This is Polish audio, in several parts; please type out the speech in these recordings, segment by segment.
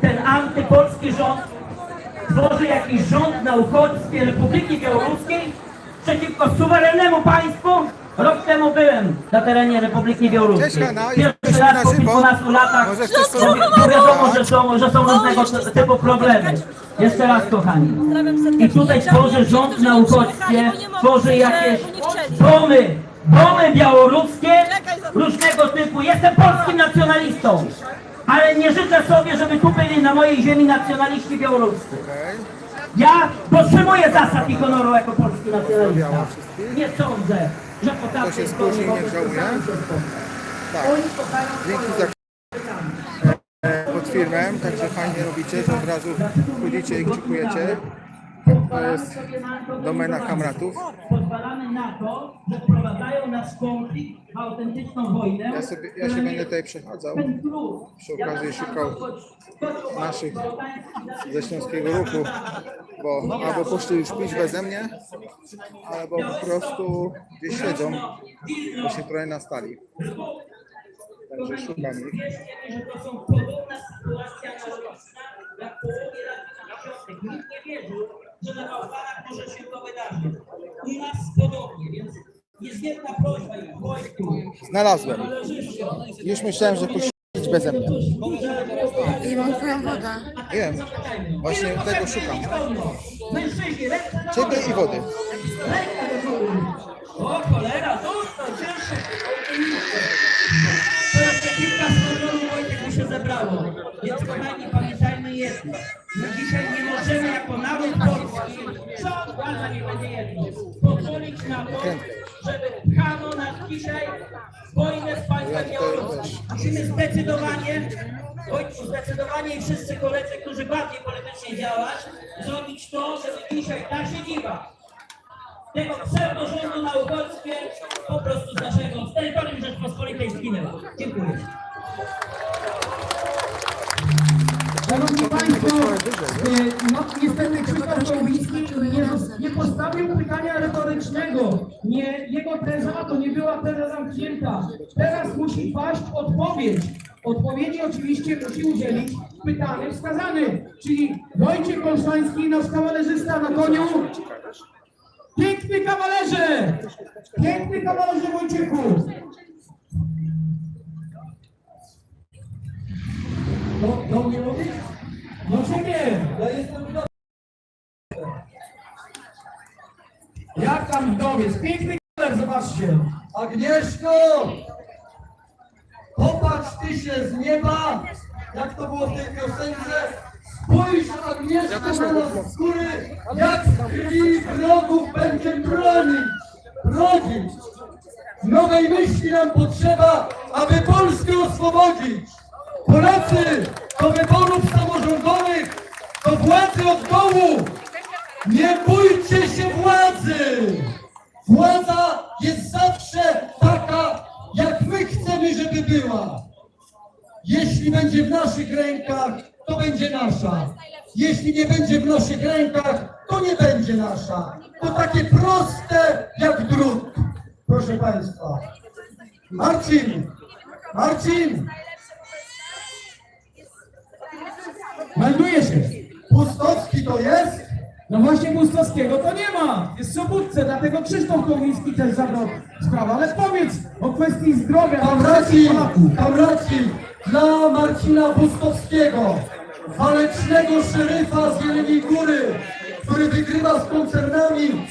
ten antypolski rząd tworzy jakiś rząd na uchodźstwie Republiki Białoruskiej przeciwko suwerennemu państwu. Rok temu byłem na terenie Republiki Białoruskiej. Cześć, Pierwszy raz po kilkunastu latach bo wiadomo, że są, że są różnego typu problemy. Jeszcze raz, kochani. I tutaj tworzy rząd na uchodźstwie, tworzy jakieś domy, domy białoruskie różnego typu. Jestem polskim nacjonalistą, ale nie życzę sobie, żeby tu byli na mojej ziemi nacjonaliści białoruscy. Ja dotrzymuję zasad i honoru jako polski nacjonalista. Nie sądzę, że po To tamtej się stronie tym. Tak. Oni kochają Dzięki swoją za e, pod firmę, także fajnie robicie, że od razu wchodzicie i krzykujecie. To jest domena kamratów. Pozwalamy na to, że wprowadzają nas konflikt, w autentyczną wojnę. Ja, sobie, ja się będę tutaj przechadzał. Przy okazji szukał naszych ze Śląskiego Ruchu, bo albo poszli już pić beze mnie, albo po prostu gdzieś siedzą, bo się trochę nastali. Także szukam ich. że to są podobna sytuacja że na Bałkanach może się to wydarzyć. U nas podobnie, więc jest jedna prośba i Wojtku, Znalazłem. Już myślałem, że pić beze mnie. I mam twoją wodę. Wiem, właśnie tego szukam. Ciebie i wody. Ręka do góry. O cholera, to cieszy. To jeszcze kilka stronów Wojtek mi się zebrało. Więc kochani, pamiętajmy jedno. My co nie będzie pozwolić na to, żeby pchano nas dzisiaj wojnę z państwem białoruskim. Musimy zdecydowanie, Wojtku, zdecydowanie i wszyscy koledzy, którzy bardziej politycznie działać, zrobić to, żeby dzisiaj ta siedziba tego pseudorządu na uchodźstwie po prostu z naszego z terytorium Rzeczpospolitej zginęła. Dziękuję. Państwo, e, no, niestety Krzysztof Kołowiński nie, nie postawił pytania retorycznego. Nie, jego teza to nie była teza zamknięta. Teraz musi paść odpowiedź. Odpowiedzi oczywiście musi udzielić pytany wskazany, czyli Wojciech Olszański, nasz kawalerzysta na koniu. Piękny kawalerze! Piękny kawalerze Wojciechu! Do, do mnie mówić? No nie? Ja jestem w domu. Jak tam w domu jest? Piękny kaler, zobaczcie. Agnieszko! Popatrz ty się z nieba, jak to było w tej piosence. Spójrz Agnieszko na nas z góry, jak z krwi wrogów będzie bronić. Bronić. Nowej myśli nam potrzeba, aby Polskę oswobodzić. Polacy, do wyborów samorządowych, do władzy od dołu. Nie bójcie się władzy! Władza jest zawsze taka, jak my chcemy, żeby była. Jeśli będzie w naszych rękach, to będzie nasza. Jeśli nie będzie w naszych rękach, to nie będzie nasza. To takie proste jak drut. Proszę Państwa. Marcin! Marcin! Melduje się. Pustowski to jest? No właśnie Bustowskiego to nie ma. Jest w Sobótce, dlatego Krzysztof Kołowiński też zabrał sprawę. Ale powiedz o kwestii zdrowia wszystkich racji, tam racji dla Marcina Bustowskiego, walecznego szeryfa z Jeleniej Góry, który wygrywa z koncernami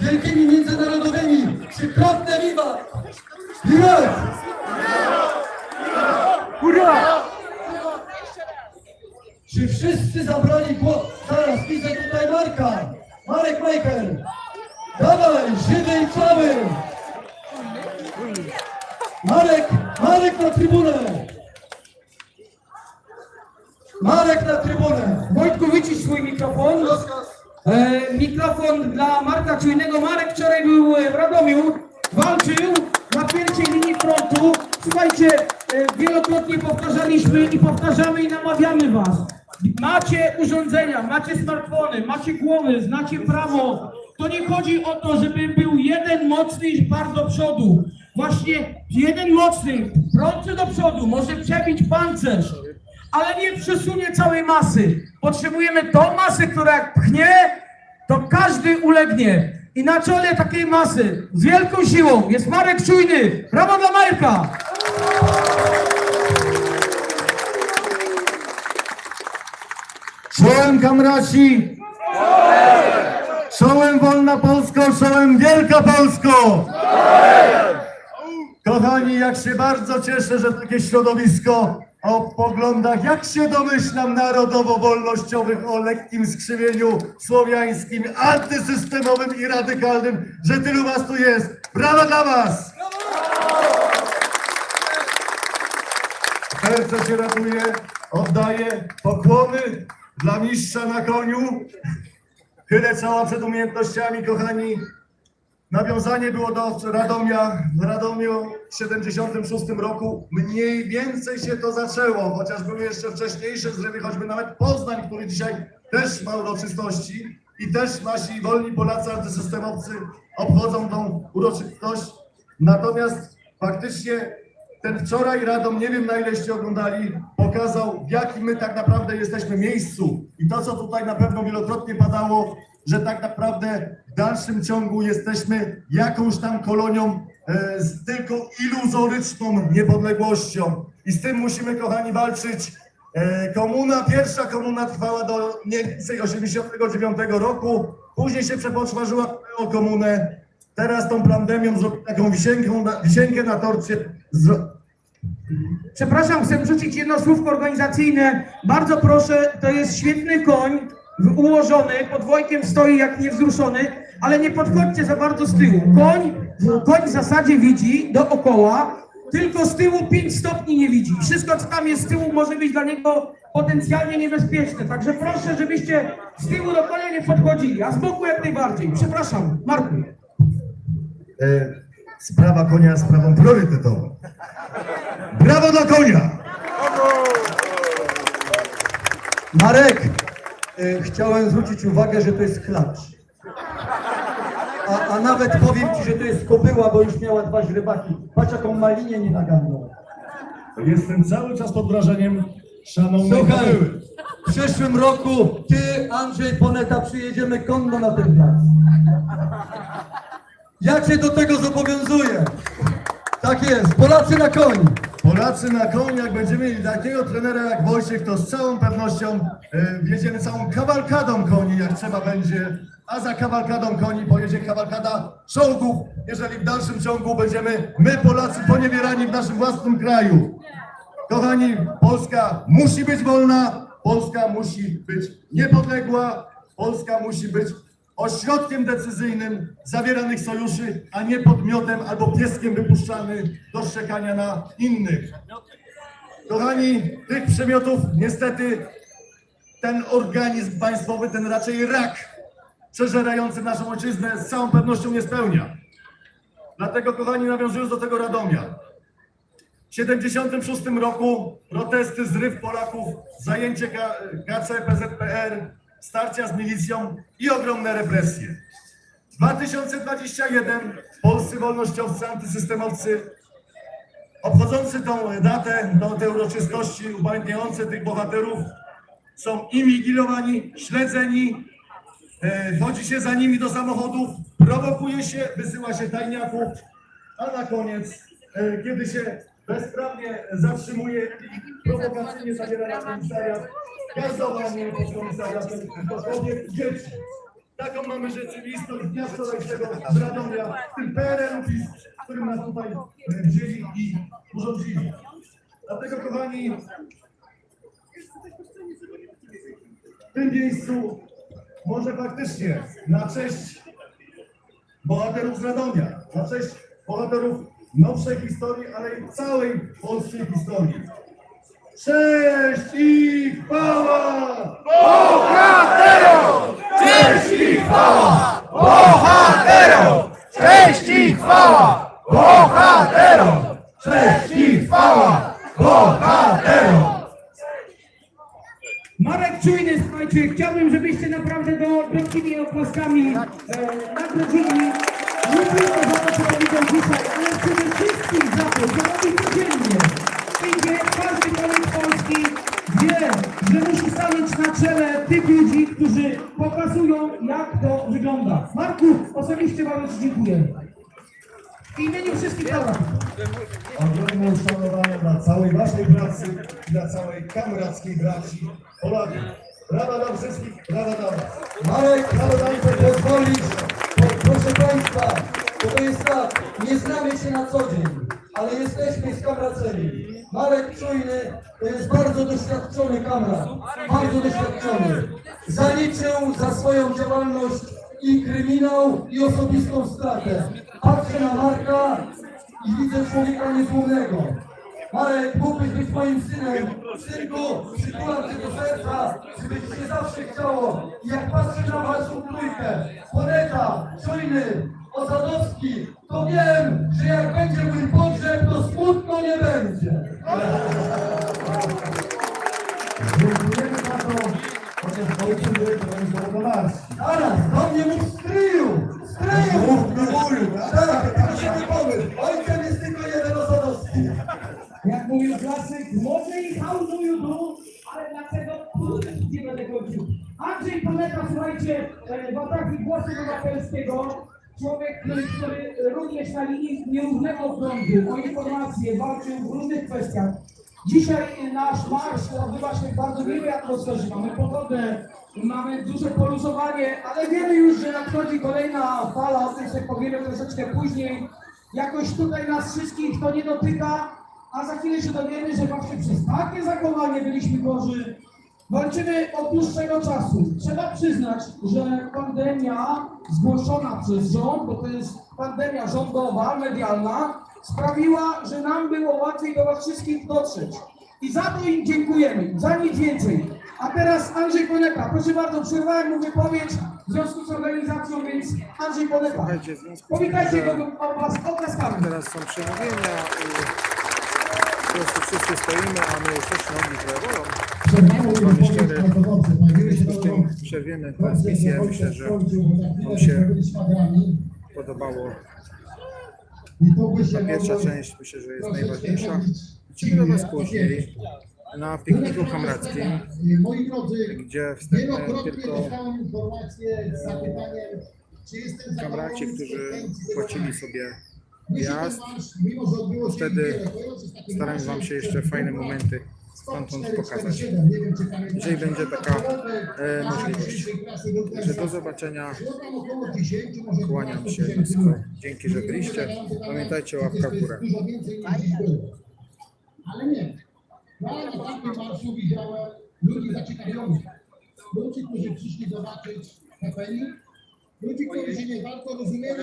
wielkimi międzynarodowymi. Czy prawdę wiwat? Wiwat! Czy wszyscy zabrali głos? Zaraz widzę tutaj Marka. Marek Majker. Dawaj, żywy i cały. Marek, Marek na trybunę. Marek na trybunę. Wojtku, wycisz swój mikrofon. E, mikrofon dla Marka Czujnego. Marek wczoraj był e, w Radomiu, walczył na pierwszej linii frontu. Słuchajcie, e, wielokrotnie powtarzaliśmy i powtarzamy i namawiamy was. Macie urządzenia, macie smartfony, macie głowy, znacie prawo. To nie chodzi o to, żeby był jeden mocny i par do przodu. Właśnie jeden mocny, prący do przodu, może przebić pancerz. ale nie przesunie całej masy. Potrzebujemy tą masę, która jak pchnie, to każdy ulegnie. I na czole takiej masy z wielką siłą jest Marek Czujny. Brawo dla Marka! Czołem kamraci! Czołem Wolna Polsko, czołem Wielka Polsko! Kochani, jak się bardzo cieszę, że takie środowisko o poglądach, jak się domyślam, narodowo-wolnościowych, o lekkim skrzywieniu słowiańskim, antysystemowym i radykalnym, że tylu was tu jest. Brawa dla was! Serce się raduje, oddaję pokłony dla mistrza na koniu. Chylę czoła przed umiejętnościami, kochani. Nawiązanie było do Radomia. W Radomiu w 76 roku mniej więcej się to zaczęło, chociaż były jeszcze wcześniejsze zrywy, choćby nawet Poznań, który dzisiaj też ma uroczystości i też nasi wolni Polacy antysystemowcy obchodzą tą uroczystość. Natomiast faktycznie ten wczoraj Radom, nie wiem na ileście oglądali, pokazał w jakim my tak naprawdę jesteśmy miejscu. I to, co tutaj na pewno wielokrotnie padało, że tak naprawdę w dalszym ciągu jesteśmy jakąś tam kolonią e, z tylko iluzoryczną niepodległością. I z tym musimy, kochani, walczyć. E, komuna, pierwsza komuna trwała do mniej więcej 89 roku. Później się przepoczwarzyła o komunę. Teraz tą pandemią zrobili taką wisienkę wisienkę na torcie. Przepraszam, chcę wrzucić jedno słówko organizacyjne. Bardzo proszę, to jest świetny koń, ułożony, pod wojkiem stoi jak niewzruszony, ale nie podchodźcie za bardzo z tyłu. Koń, koń w zasadzie widzi dookoła, tylko z tyłu 5 stopni nie widzi. Wszystko, co tam jest z tyłu, może być dla niego potencjalnie niebezpieczne. Także proszę, żebyście z tyłu do konia nie podchodzili, a z boku jak najbardziej. Przepraszam, Marku. E, sprawa konia sprawą priorytetową. Brawo dla konia! Marek, e, chciałem zwrócić uwagę, że to jest klacz. A, a nawet powiem ci, że to jest kobyła, bo już miała dwa źrebaki. Patrz jaką malinię nie nagarnął. Jestem cały czas pod wrażeniem szanownej Słuchaj, kobyły. w przyszłym roku ty, Andrzej Poneta, przyjedziemy konno na ten plac. Ja cię do tego zobowiązuję. Tak jest, Polacy na koni. Polacy na koni, jak będziemy mieli takiego trenera jak Wojciech, to z całą pewnością wjedziemy całą kawalkadą koni, jak trzeba będzie. A za kawalkadą koni pojedzie kawalkada czołgów, jeżeli w dalszym ciągu będziemy my Polacy poniewierani w naszym własnym kraju. Kochani, Polska musi być wolna, Polska musi być niepodległa, Polska musi być ośrodkiem decyzyjnym zawieranych sojuszy, a nie podmiotem albo pieskiem wypuszczany do szczekania na innych. Kochani, tych przymiotów niestety ten organizm państwowy, ten raczej rak przeżerający naszą ojczyznę z całą pewnością nie spełnia. Dlatego, kochani, nawiązując do tego Radomia, w 76 roku protesty, zryw Polaków, zajęcie KC, PZPR, starcia z milicją i ogromne represje. 2021 polscy wolnościowcy, antysystemowcy obchodzący tą datę, tą, te uroczystości upamiętniające tych bohaterów są inwigilowani, śledzeni, e, chodzi się za nimi do samochodów, prowokuje się, wysyła się tajniaków, a na koniec, e, kiedy się bezprawnie zatrzymuje i prowokacyjnie zabiera na komisariat, gazowanie pod komisariatem do kobiet i dzieci. Taką mamy rzeczywistość dnia wczorajszego z Radomia, w tym PRL-u, którym nas tutaj wzięli i urządzili. Dlatego, kochani, w tym miejscu może faktycznie na cześć bohaterów z Radomia, na cześć bohaterów nowszej historii, ale i całej polskiej historii. Cześć i chwała! Marek Czujny, słuchajcie, chciałbym, żebyście naprawdę go wielkimi oklaskami e, nagrodzili. Nie tylko za to, co dzisiaj, ale przede wszystkim za to, robi codziennie. Którzy pokazują, jak to wygląda. Marku, osobiście bardzo dziękuję. W imieniu wszystkich Polaków. Ogromne uszanowanie dla całej waszej pracy i dla całej kamrackiej braci Polaków. Brawa dla wszystkich, brawa dla was. Marek, ale nam to pozwolić, proszę Państwa, to jest tak, nie znamy się na co dzień, ale jesteśmy skamraceni. Marek Czujny to jest bardzo doświadczony kamrat, bardzo doświadczony. Zaliczył za swoją działalność i kryminał, i osobistą stratę. Patrzę na Marka i widzę człowieka niezłomnego. Marek, mógłbyś być moim synem. Synku, przytulam cię do serca, żeby ci się zawsze chciało. I jak patrzę na waszą trójkę, Poneta, Czujny, Osadowski, to wiem, że jak będzie mój pogrzeb, to smutno nie będzie. Dziękujemy za to, chociaż walczymy, to jest gospodarstwo. Zaraz, do mnie mów stryju, stryju. Tak, tylko się nie pomyl. Ojcem jest tylko jeden Osadowski. Jak mówił klasyk, może i hałdują tu, ale dlaczego tu nie będę kończył. Andrzej Paleta, słuchajcie, e, w ataku głosu obywatelskiego, człowiek, który, który również na linii nierównego frontu, o informacje, walczył w różnych kwestiach. Dzisiaj nasz marsz odbywa się w bardzo miłej atmosferze. Mamy pogodę, mamy duże poluzowanie, ale wiemy już, że nadchodzi kolejna fala, o tym sobie powiemy troszeczkę później. Jakoś tutaj nas wszystkich to nie dotyka, a za chwilę się dowiemy, że właśnie przez takie zachowanie byliśmy gorzy. Walczymy od dłuższego czasu. Trzeba przyznać, że pandemia zgłoszona przez rząd, bo to jest pandemia rządowa, medialna, sprawiła, że nam było łatwiej do Was wszystkich dotrzeć. I za to im dziękujemy, za nic więcej. A teraz Andrzej Poneta, proszę bardzo, przerwałem mu wypowiedź w związku z organizacją, więc Andrzej tym, Powitajcie go oklaskami. teraz są przemówienia po prostu wszyscy stoimy, a my jesteśmy nogi trochę bolą. Przerwiemy transmisję. Myślę, że Wam się podobało. Ta pierwsza część myślę, że jest najważniejsza. Widzimy do Was później na pikniku drodzy, gdzie wielokrotnie tylko kamraci, którzy płacili sobie wjazd. Wtedy niewiele, to jest taki Staram marsz, Wam się jeszcze fajne momenty stamtąd pokazać. 147, nie wiem, czy pamiętacie. Jeżeli będzie taka e, możliwość. Także do zobaczenia. Było tam około 10, może Kłaniam 12 się nisko. Dzięki, że byliście. Pamiętajcie o łapkach w górę. Ale nie. Ja na tamtym marszu widziałem ludzi zaciekawionych. Ludzi, którzy przyszli zobaczyć happening. Ludzi, którzy nie bardzo rozumieli,